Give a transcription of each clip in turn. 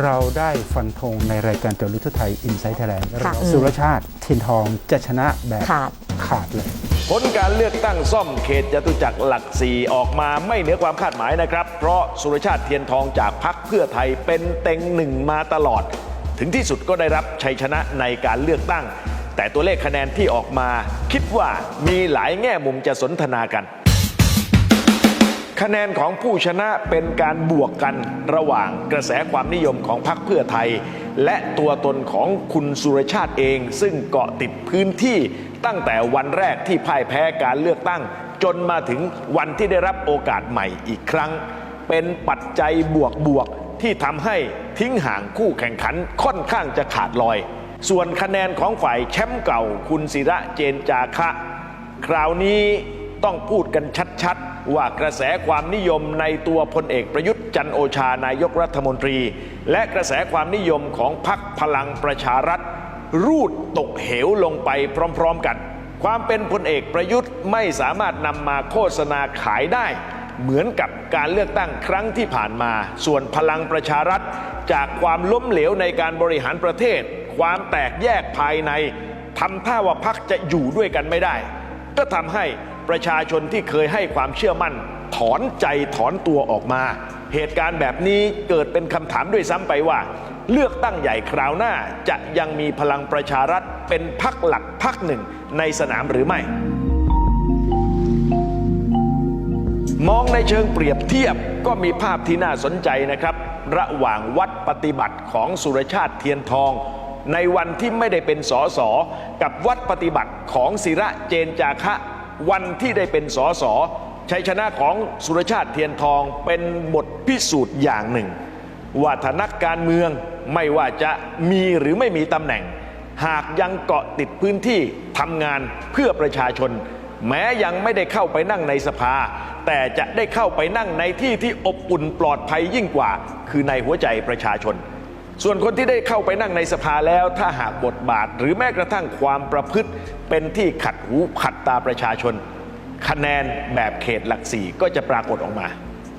เราได้ฟันธงในรายการเจาลึกทั่วไทยอินไซต์ไทยแลนด์ค่ะสุรชาติเทียนทองจะชนะแบบขาดขาดเลย ผลการเลือกตั้งซ่อมเขตจตุจักรหลักสี่ออกมาไม่เหนือความคาดหมายนะครับ เพราะสุรชาติเทียนทองจากพักเพื่อไทยเป็นเต็งหนึ่งมาตลอด ถึงที่สุดก็ได้รับชัยชนะในการเลือกตั้ง แต่ตัวเลขคะแนนที่ออกมา คิดว่ามีหลายแง่มุมจะสนทนากัน คะแนนของผู้ชนะเป็นการบวกกันระหว่างกระแสความนิยมของพรรคเพื่อไทย และตัวตนของคุณสุรชาติเอง ซึ่งเกาะติดพื้นที่ตั้งแต่วันแรกที่พ่ายแพ้การเลือกตั้ง จนมาถึงวันที่ได้รับโอกาสใหม่อีกครั้ง เป็นปัจจัยบวกบวกๆที่ทำให้ทิ้งห่างคู่แข่งขันค่อนข้างจะขาดลอย ส่วนคะแนนของฝ่ายแชมป์เก่าคุณศิระเจนจาคะ คราวนี้ต้องพูดกันชัดๆ ว่ากระแสความนิยมในตัวพลเอกประยุทธ์จันโอชานายกรัฐมนตรี และกระแสความนิยมของพรรคพลังประชารัฐ รูดตกเหวลงไปพร้อมๆกัน ความเป็นพลเอกประยุทธ์ไม่สามารถนำมาโฆษณาขายได้ เหมือนกับการเลือกตั้งครั้งที่ผ่านมา ส่วนพลังประชารัฐ จากความล้มเหลวในการบริหารประเทศ ความแตกแยกภายในทำท่าว่าพักจะอยู่ด้วยกันไม่ได้ ก็ทำให้ ประชาชนที่เคยให้ความเชื่อมั่น ถอนใจถอนตัวออกมา เหตุการณ์แบบนี้เกิดเป็นคำถามด้วยซ้ำไปว่า เลือกตั้งใหญ่คราวหน้าจะยังมีพลังประชารัฐเป็นพักหลักพักหนึ่งในสนามหรือไม่ มองในเชิงเปรียบเทียบก็มีภาพที่น่าสนใจนะครับ ระหว่างวัดปฏิบัติของสุรชาติเทียนทองในวันที่ไม่ได้เป็นสสกับวัดปฏิบัติของศิระเจนจาคะ วันที่ได้เป็นสสชัยชนะของสุรชาติเทียนทองเป็นบทพิสูจน์อย่างหนึ่ง ว่าถ้านักการเมืองไม่ว่าจะมีหรือไม่มีตำแหน่ง หากยังเกาะติดพื้นที่ทำงานเพื่อประชาชน แม้ยังไม่ได้เข้าไปนั่งในสภา แต่จะได้เข้าไปนั่งในที่ที่อบอุ่นปลอดภัยยิ่งกว่า คือในหัวใจประชาชน ส่วนคนที่ได้เข้าไปนั่งในสภาแล้ว ถ้าหากบทบาท หรือแม้กระทั่งความประพฤติเป็นที่ขัดหูขัดตาประชาชน คะแนนแบบเขตหลักสี่ก็จะปรากฏออกมา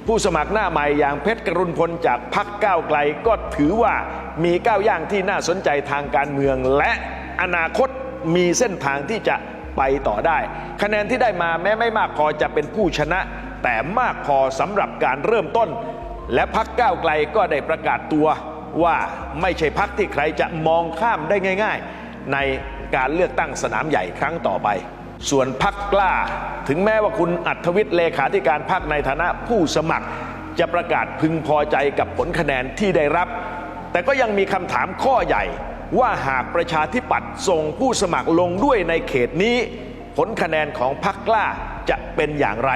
ผู้สมัครหน้าใหม่อย่างเพชรกรุณพลจากพักก้าวไกลก็ถือว่ามีก้าวย่างที่น่าสนใจทางการเมือง และอนาคตมีเส้นทางที่จะไปต่อได้ คะแนนที่ได้มาแม้ไม่มากพอจะเป็นผู้ชนะ แต่มากพอสำหรับการเริ่มต้น และพักก้าวไกลก็ได้ประกาศตัว ว่าไม่ใช่พักที่ใครจะมองข้ามได้ง่าย ๆ ในการเลือกตั้งสนามใหญ่ครั้งต่อไป ส่วนพักกล้า ถึงแม้ว่าคุณอัธวิทย์เลขาธิการพักในฐานะผู้สมัคร จะประกาศพึงพอใจกับผลคะแนนที่ได้รับ แต่ก็ยังมีคำถามข้อใหญ่ ว่าหากประชาธิปัตย์ส่งผู้สมัครลงด้วยในเขตนี้ ผลคะแนนของพักกล้าจะเป็นอย่างไร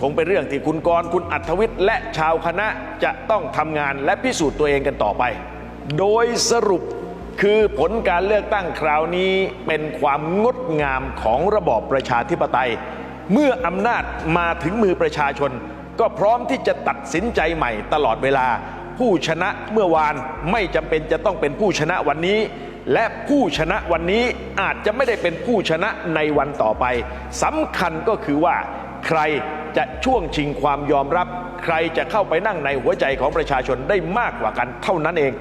คงเป็นเรื่องที่คุณกรคุณอัธวิทย์และชาวคณะจะต้องทำงานและพิสูจน์ตัวเองกันต่อไป โดยสรุปคือผลการเลือกตั้งคราวนี้เป็นความงดงามของระบอบประชาธิปไตย เมื่ออำนาจมาถึงมือประชาชน ก็พร้อมที่จะตัดสินใจใหม่ตลอดเวลา ผู้ชนะเมื่อวานไม่จำเป็นจะต้องเป็นผู้ชนะวันนี้ และผู้ชนะวันนี้อาจจะไม่ได้เป็นผู้ชนะในวันต่อไปสำคัญก็คือว่าใคร จะช่วงชิงความยอมรับ ใครจะเข้าไปนั่งในหัวใจของประชาชนได้มากกว่ากันเท่านั้นเอง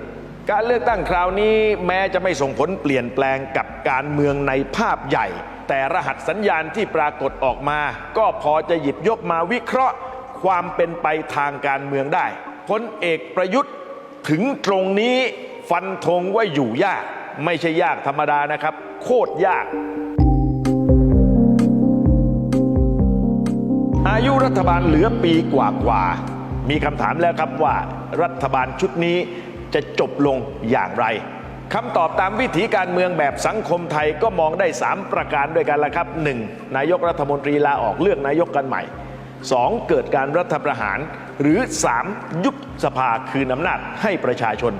การเลือกตั้งคราวนี้แม้จะไม่ส่งผลเปลี่ยนแปลงกับการเมืองในภาพใหญ่ แต่รหัสสัญญาณที่ปรากฏออกมา ก็พอจะหยิบยกมาวิเคราะห์ ความเป็นไปทางการเมืองได้พลเอกประยุทธ์ถึงตรงนี้ฟันธงว่าอยู่ยาก ไม่ใช่ยากธรรมดานะครับ โคตรยาก อายุรัฐบาลเหลือปีกว่าๆมีคำถามแล้วครับว่ารัฐบาลชุดนี้จะจบลงอย่างไรคำตอบตามวิถีการเมืองแบบสังคมไทยก็มองได้ 3 ประการด้วยกันละครับ 1. นายกรัฐมนตรีลาออกเลือกนายกกันใหม่ 2. เกิดการรัฐประหาร หรือ 3. ยุบสภาคืนอำนาจให้ประชาชน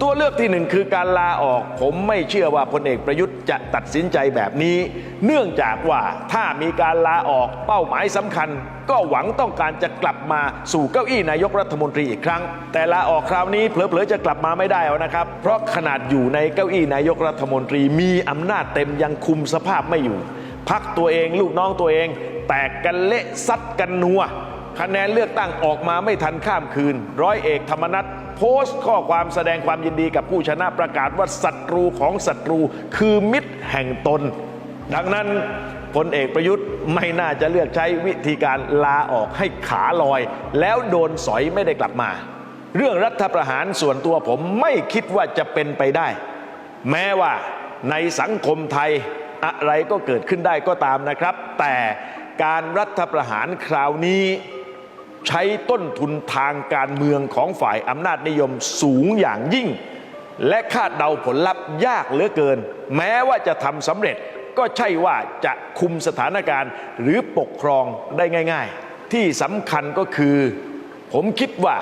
ตัวเลือกที่หนึ่งคือการลาออก ผมไม่เชื่อว่าพลเอกประยุทธ์จะตัดสินใจแบบนี้ เนื่องจากว่าถ้ามีการลาออกเป้าหมายสำคัญ ก็หวังต้องการจะกลับมาสู่เก้าอี้นายกรัฐมนตรีอีกครั้ง แต่ลาออกคราวนี้เผลอๆจะกลับมาไม่ได้แล้วนะครับ เพราะขนาดอยู่ในเก้าอี้นายกรัฐมนตรีมีอำนาจเต็มยังคุมสภาพไม่อยู่ พักตัวเองลูกน้องตัวเอง แตกกันเละซัดกันนัวคะแนนเลือกตั้งออกมาไม่ทันข้ามคืน ร้อยเอกธรรมนัฐ พพสต์ข้อความแสดงความยินดีกับผู้ชนะประกาศว่าศัตรูของศัตรูคือมิตรแห่งตน ดังนั้นพลเอกประยุทธ์ไม่น่าจะเลือกใช้วิธีการลาออกให้ขาลอย แล้วโดนสอยไม่ได้กลับมา เรื่องรัฐประหารส่วนตัวผมไม่คิดว่าจะเป็นไปได้ แม้ว่าในสังคมไทยอะไรก็เกิดขึ้นได้ก็ตามนะครับ แต่การรัฐประหารคราวนี้ ใช้ต้นทุนทางการเมืองของฝ่ายอำนาจนิยมสูงอย่างยิ่ง และคาดเดาผลลัพธ์ยากเหลือเกิน แม้ว่าจะทำสำเร็จก็ใช่ว่าจะคุมสถานการณ์หรือปกครองได้ง่าย ๆ ที่สำคัญก็คือ ผมคิดว่า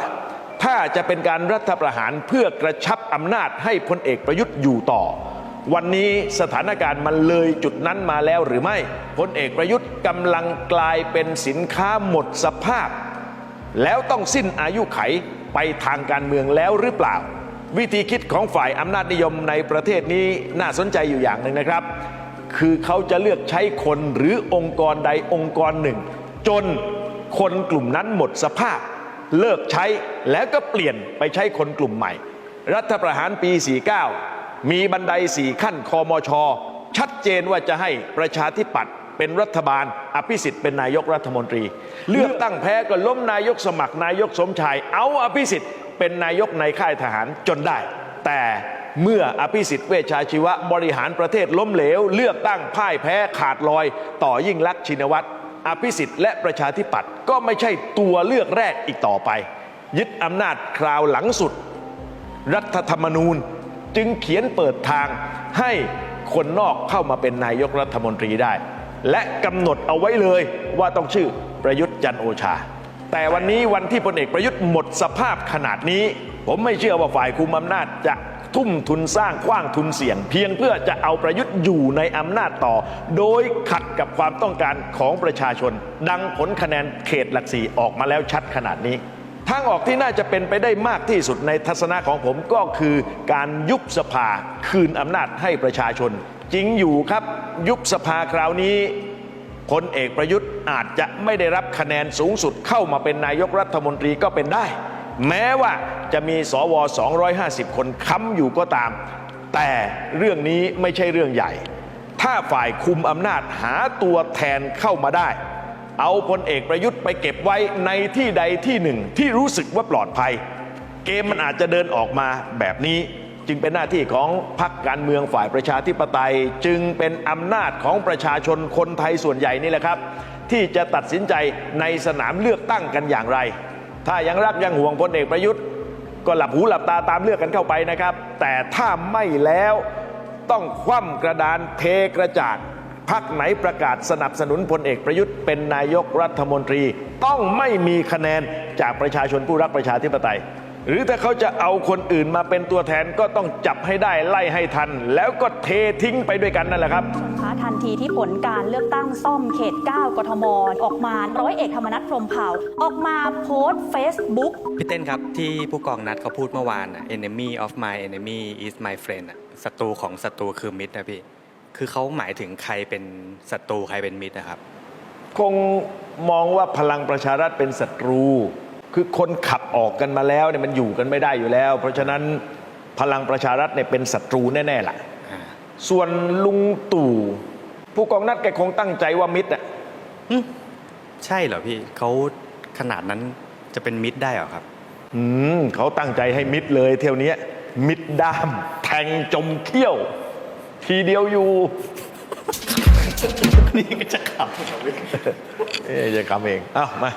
ถ้าจะเป็นการรัฐประหารเพื่อกระชับอำนาจให้พลเอกประยุทธ์อยู่ต่อ วันนี้สถานการณ์มันเลยจุดนั้นมาแล้วหรือไม่พลเอกประยุทธ์กำลังกลายเป็นสินค้าหมดสภาพ แล้วต้องสิ้นอายุไขไปทางการเมืองแล้วหรือเปล่า วิธีคิดของฝ่ายอำนาจนิยมในประเทศนี้น่าสนใจอยู่อย่างหนึ่งนะครับ คือเขาจะเลือกใช้คนหรือองค์กรใดองค์กรหนึ่ง จนคนกลุ่มนั้นหมดสภาพ เลิกใช้แล้วก็เปลี่ยนไปใช้คนกลุ่มใหม่ รัฐประหารปี 49 มีบันไดสี่ขั้นคอมชชัดเจนว่าจะให้ประชาธิปัตย์ เป็นรัฐบาล อภิสิทธิ์เป็นนายกรัฐมนตรี เลือกตั้งแพ้ก็ล้มนายกสมัครนายกสมชาย เอาอภิสิทธิ์เป็นนายกในค่ายทหารจนได้ แต่เมื่ออภิสิทธิ์เวชชาชีวะบริหารประเทศล้มเหลว เลือกตั้งพ่ายแพ้ขาดลอย ต่อยิ่งลักษณ์ชินวัตรอภิสิทธิ์และประชาธิปัตย์ก็ไม่ใช่ตัวเลือกแรกอีกต่อไป ยึดอำนาจคราวหลังสุด รัฐธรรมนูญจึงเขียนเปิดทางให้คนนอกเข้ามาเป็นนายกรัฐมนตรีได้ และกำหนดเอาไว้เลยว่าต้องชื่อประยุทธ์จันโอชา แต่วันนี้วันที่พลเอกประยุทธ์หมดสภาพขนาดนี้ ผมไม่เชื่อว่าฝ่ายคุมอำนาจจะทุ่มทุนสร้างกว้างทุนเสี่ยง เพียงเพื่อจะเอาประยุทธ์อยู่ในอำนาจต่อ โดยขัดกับความต้องการของประชาชน ดังผลคะแนนเขตหลักสี่ออกมาแล้วชัดขนาดนี้ทางออกที่น่าจะเป็นไปได้มากที่สุดในทัศนะของผมก็คือการยุบสภาคืนอำนาจให้ประชาชน จริงอยู่ครับ ยุบสภาคราวนี้พลเอกประยุทธ์อาจจะไม่ได้รับคะแนนสูงสุดเข้ามาเป็นนายกรัฐมนตรีก็เป็นได้ แม้ว่าจะมีสว 250 คนค้ำอยู่ก็ตาม แต่เรื่องนี้ไม่ใช่เรื่องใหญ่ ถ้าฝ่ายคุมอำนาจหาตัวแทนเข้ามาได้ เอาพลเอกประยุทธ์ไปเก็บไว้ในที่ใดที่หนึ่งที่รู้สึกว่าปลอดภัย เกมมันอาจจะเดินออกมาแบบนี้ จึงเป็นหน้าที่ของพรรคการเมืองฝ่ายประชาธิปไตย จึงเป็นอำนาจของประชาชนคนไทยส่วนใหญ่นี่แหละครับ ที่จะตัดสินใจในสนามเลือกตั้งกันอย่างไร ถ้ายังรักยังห่วงพลเอกประยุทธ์ ก็หลับหูหลับตาตามเลือกกันเข้าไปนะครับ แต่ถ้าไม่แล้วต้องคว่ำกระดานเทกระจาดพักไหนประกาศสนับสนุนพลเอกประยุทธ์เป็นนายกรัฐมนตรี ต้องไม่มีคะแนนจากประชาชนผู้รักประชาธิปไตย หรือถ้าเขาจะเอาคนอื่นมาเป็นตัวแทนก็ต้องจับให้ได้ไล่ให้ทัน แล้วก็เททิ้งไปด้วยกันนั่นแหละครับคะทันทีที่ผลการเลือกตั้งซ่อมเขต 9 กทม ออกมาร้อยเอกธรรมนัฐพรหมเผ่า ออกมาโพสต์เฟซบุ๊กพี่เต้นครับ ที่ผู้กองนัดเขาพูดเมื่อวานอะ enemy of my enemy is my friend อะศัตรูของศัตรูคือมิตรนะพี่ คือเขาหมายถึงใครเป็นศัตรูใครเป็นมิตรนะครับ คงมองว่าพลังประชารัฐเป็นศัตรู คือคนขับออกกันมาแล้วเนี่ยมันอยู่กันไม่ได้อยู่แล้ว เพราะฉะนั้นพลังประชารัฐเนี่ยเป็นศัตรูแน่ๆล่ะอ่าส่วนลุงตู่ ผู้กองนัดแกคงตั้งใจว่ามิตรอะใช่เหรอพี่เขาขนาดนั้นจะเป็นมิตรได้เหรอครับ อืมเขาตั้งใจให้มิตรเลยเที่ยวเนี้ยมิตรด้าม แทงจมเขี้ยว ทีเดียวอยู่ นี่ก็จะขำเอ๊ะจะขำเอง เอ้ามา